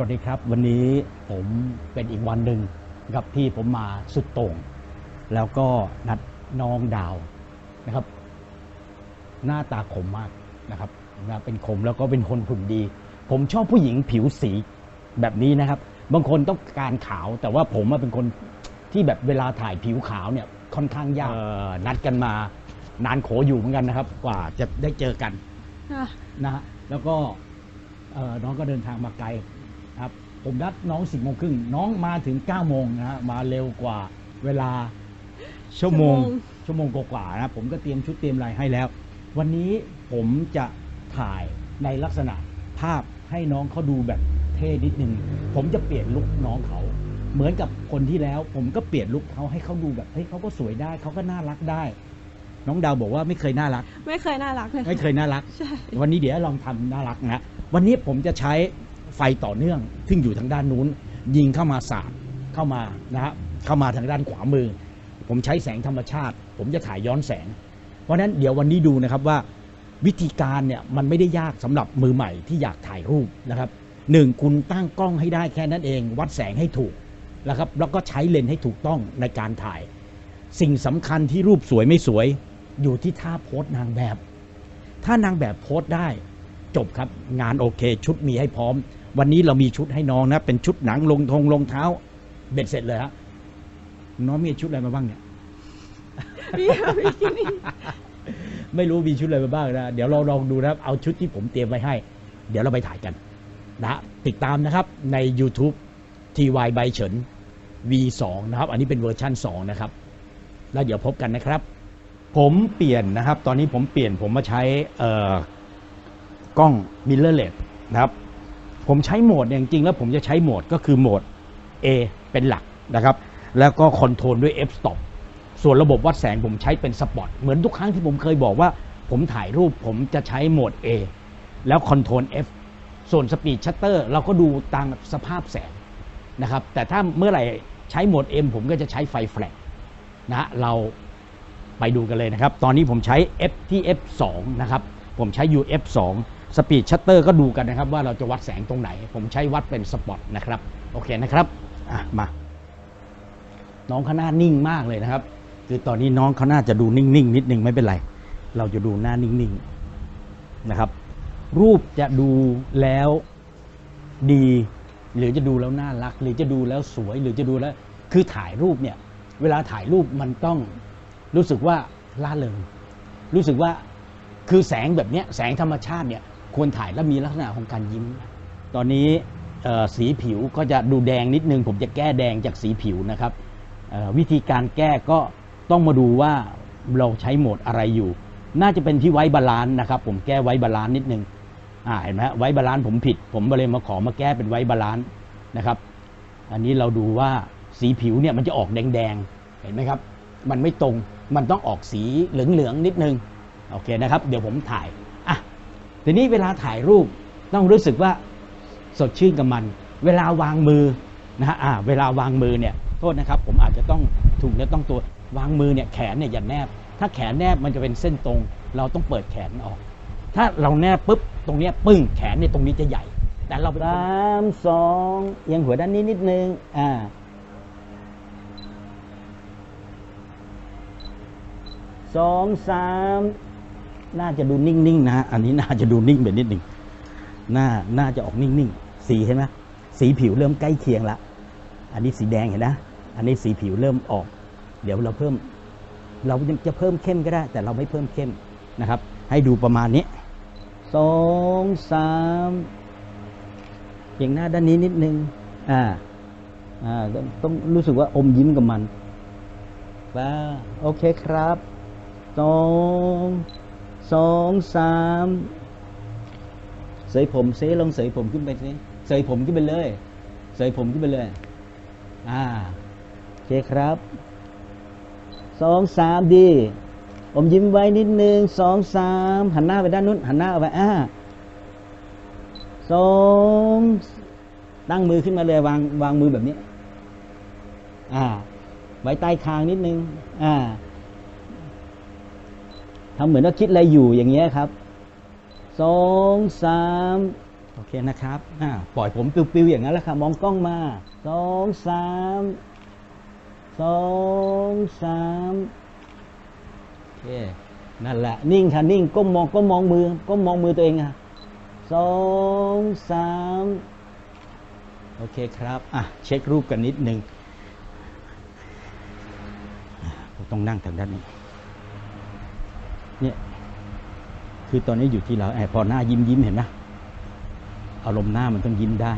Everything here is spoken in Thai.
วัสดีครับ วันนี้ผมเป็นอีกวันหนึ่งนะครับที่ผมมาสุดโต่ง แล้วก็นัดน้องดาวนะครับ หน้าตาคมมากนะครับนะเป็นคมแล้วก็เป็นคนหุ่นดี ผมชอบผู้หญิงผิวสีแบบนี้นะครับ บางคนต้องการขาว แต่ว่าผมอะเป็นคนที่แบบเวลาถ่ายผิวขาวเนี่ยค่อนข้างยากเอ่อนัดกันมานานโขอยู่เหมือนกันนะครับ กว่าจะได้เจอกันค่ะนะฮะแล้วก็เอ่อน้องก็เดินทางมาไกล ครับผมนัดน้องสิบโมงครึ่งน้องมาถึง9ก้าโมงนะฮะมาเร็วกว่าเวลาชั่วโมงชั่วโมงกว่าๆนะผมก็เตรียมชุดเตรียมอะไรให้แล้ว วันนี้ผมจะถ่ายในลักษณะภาพให้น้องเขาดูแบบเท่นิดนึงผมจะเปลี่ยนลุคน้องเขาเหมือนกับคนที่แล้ว ผมก็เปลี่ยนลุคเขาให้เขาดูแบบเฮ้ยเขาก็สวยได้เขาก็น่ารักได้ น้องดาวบอกว่าไม่เคยน่ารัก ไม่เคยน่ารักเลยไม่เคยน่ารัก ใช่ วันนี้เดี๋ยวลองทำน่ารักนะวันนี้ผมจะใช้ ไฟต่อเนื่องซึ่งอยู่ทางด้านนู้น ยิงเข้ามาสาดเข้ามานะฮะเข้ามาทางด้านขวามือ ผมใช้แสงธรรมชาติ ผมจะถ่ายย้อนแสง เพราะฉะนั้นเดี๋ยววันนี้ดูนะครับว่าวิธีการเนี่ยมันไม่ได้ยากสำหรับมือใหม่ที่อยากถ่ายรูปนะครับหนึ่งคุณตั้งกล้องให้ได้แค่นั้นเอง วัดแสงให้ถูกนะครับแล้วก็ใช้เลนส์ให้ถูกต้องในการถ่าย สิ่งสำคัญที่รูปสวยไม่สวย อยู่ที่ท่าโพสนางแบบ ถ้านางแบบโพสได้ จบครับงานโอเค ชุดมีให้พร้อม วันนี้เรามีชุดให้น้องนะ เป็นชุดหนังลงทงรองเท้า เบ็ดเสร็จเลยฮะน้องมีชุดอะไรมาบ้างเนี่ยพี่บิกินี่ไม่รู้มีชุดอะไรมาบ้างนะเดี๋ยวเราลองดูนะครับ เอาชุดที่ผมเตรียมไว้ให้ เดี๋ยวเราไปถ่ายกันนะติดตามนะครับใน YouTube TY ใบเฉิน V2 นะครับ อันนี้เป็นเวอร์ชั่น 2 นะครับ แล้วเดี๋ยวพบกันนะครับ ผมเปลี่ยนนะครับ ตอนนี้ผมเปลี่ยนผมมาใช้เอ่อกล้อง mirrorless นะครับ ผมใช้โหมดเนี่ยจริงๆแล้วผมจะใช้โหมดก็คือโหมด A เป็นหลักนะครับ แล้วก็คอนโทรลด้วย f stop ส่วนระบบวัดแสงผมใช้เป็นสปอตเหมือนทุกครั้งที่ผมเคยบอกว่า ผมถ่ายรูปผมจะใช้โหมด A แล้วคอนโทรล F ส่วนสปีดชัตเตอร์เราก็ดูตามสภาพแสงนะครับ แต่ถ้าเมื่อไหร่ใช้โหมด M ผมก็จะใช้ไฟแฟลชนะฮะเราไปดูกันเลยนะครับ ตอนนี้ผมใช้ F ที่ F2 นะครับ ผมใช้ U F2 สปีดชัตเตอร์ก็ดูกันนะครับว่าเราจะวัดแสงตรงไหน ผมใช้วัดเป็นสปอตนะครับโอเคนะครับอะมา น้องเขาหน้านิ่งมากเลยนะครับ คือตอนนี้น้องเขาน่าจะดูนิ่งๆนิดนึงไม่เป็นไร เราจะดูหน้านิ่งๆนะครับ รูปจะดูแล้วดี หรือจะดูแล้วน่ารัก หรือจะดูแล้วสวยหรือจะดูแล้ว คือถ่ายรูปเนี่ย เวลาถ่ายรูปมันต้องรู้สึกว่าล่าเริงรู้สึกว่าคือแสงแบบเนี้ยแสงธรรมชาติเนี่ย ควรถ่ายแล้วมีลักษณะของการยิ้ม ตอนนี้สีผิวก็จะดูแดงนิดนึง ผมจะแก้แดงจากสีผิวนะครับ วิธีการแก้ก็ต้องมาดูว่าเราใช้โหมดอะไรอยู่ น่าจะเป็นที่ไว้บาลานซ์นะครับ ผมแก้ไว้บาลานซ์นิดนึงอ่าเห็นไหมไว้บาลานซ์ผมผิด ผมเลยมาขอมาแก้เป็นไว้บาลานซ์นะครับ อันนี้เราดูว่าสีผิวเนี่ยมันจะออกแดงๆ เห็นไหมครับ มันไม่ตรง มันต้องออกสีเหลืองๆนิดนึง โอเคนะครับ เดี๋ยวผมถ่าย ทีนี้เวลาถ่ายรูปต้องรู้สึกว่าสดชื่นกับมัน เวลาวางมือนะฮะอ่าเวลาวางมือเนี่ยโทษนะครับ ผมอาจจะต้องถูกเนื้อต้องตัววางมือเนี่ยแขนเนี่ยอย่าแนบ ถ้าแขนแนบมันจะเป็นเส้นตรง เราต้องเปิดแขนออก ถ้าเราแนบปุ๊บตรงเนี้ยปึ้งแขนเนี่ยตรงนี้จะใหญ่ แต่เราสามสองเอียังหัวด้านนี้นิดนึงอ่าสองสาม น่าจะดูนิ่งๆนะฮะอันนี้น่าจะดูนิ่งไปนิดหนึ่งน่าน่าจะออกนิ่งๆสีเห็นไหมสีผิวเริ่มใกล้เคียงละอันนี้สีแดงเห็นนะอันนี้สีผิวเริ่มออก เดี๋ยวเราเพิ่ม เราจะเพิ่มเข้มก็ได้ แต่เราไม่เพิ่มเข้มนะครับ ให้ดูประมาณนี้สองสามเอียงหน้าด้านนี้นิดนึงอ่าอ่าต้องต้องรู้สึกว่าอมยิ้มกับมันว้าโอเคครับสอง สองสามเสยผมเซลองเสยผมขึ้นไปสิเสยผมขึ้นไปเลยเสยผมขึ้นไปเลย อ่าโอเคครับสองสามดีอมยิ้มไว้นิดนึงสองสามหันหน้าไปด้านนู้นหันหน้าไปอ่าสองตั้งมือขึ้นมาเลยวางวางมือแบบนี้ อ่า ไว้ใต้คางนิดนึง อ่า ทำเหมือนว่าคิดอะไรอยู่อย่างเงี้ยครับสองสามโอเคนะครับอ่าปล่อยผมปิวๆอย่างนั้นแหละค่ะมองกล้องมาสองสามสองสามโอเคนั่นแหละ นิ่งค่ะนิ่งก้มมองก้มมองมือก้มมองมือตัวเองค่ะสองสามโอเคครับอะเช็ครูปกันนิดนึงอะผมต้องนั่งทางด้านนี้ เนี่ยคือตอนนี้อยู่ที่เราแอบพอหน้ายิ้มยิ้มเห็นไหมอารมณ์หน้ามันต้องยิ้มได้